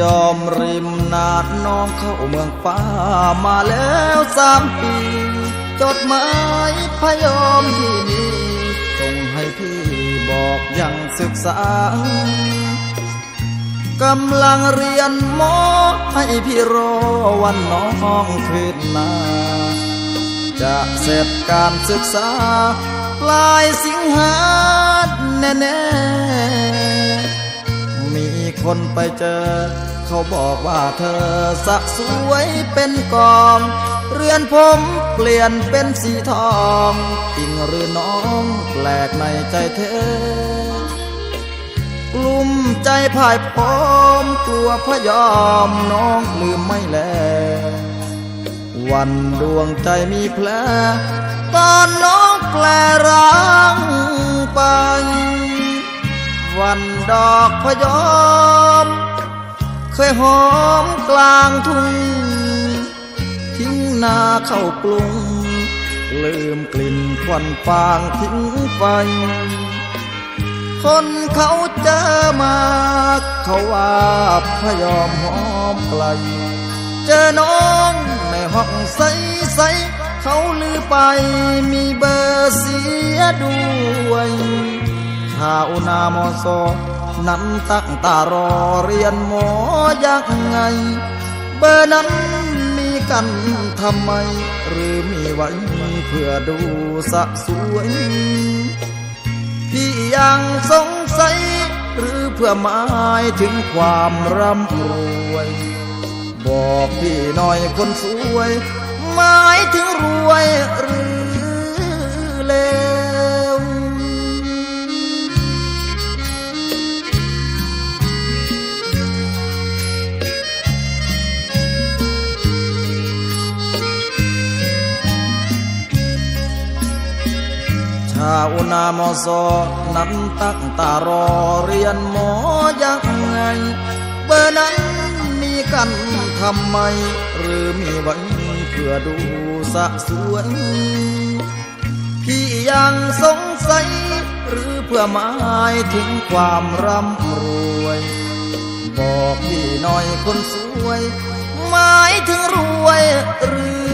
ยอมริมนาดน้องเข้าเมืองฟ้ามาแล้วสามปี จดหมายพยอมที่นี่ส่งให้พี่บอกยังศึกษากำลังเรียนหมอให้พี่รอวันน้องคืนมา จะเสร็จการศึกษา ปลายสิงหา คนไปเจอ เขาบอกว่าเธอสะสวยเป็นกอง เรือนผมเปลี่ยนเป็นสีทองจริงหรือน้องแปลกในใจเธอกลุ่มใจพ่ายพร้อมกลัวพยอมน้องลืมไม่แล วันดวงใจมีแผลตอนน้องแปลร้างไป วันดอกพยอม เคยหอมกลางทุ่ง ทิ้งนาเข้ากรุงลืมกลิ่นควันฟางทิ้งไป คนเขาเจอมาเขาว่าพยอมหอมไกล เจอน้องในห้องใสใสเขาลือไปมีเบอร์เสียด้วย ชาวหนามอซอนั้นตั้งตารอเรียนหมอยังไง เบอร์นั้นมีกันทำไม หรือมีไว้เพื่อดูสะสวย พี่ยังสงสัย หรือเพื่อหมายถึงความร่ำรวย บอกพี่หน่อยคนสวย หมายถึงรวยหรือ ชาวนา มอซอนั้นตั้งตารอเรียนหมอยังไง เบอร์นั้นมีกันทำไม หรือมีไว้เพื่อดูสะสวยพี่ยังสงสัย หรือเพื่อหมายถึงความร่ำรวย บอกพี่หน่อยคนสวย หมายถึงรวยหรือ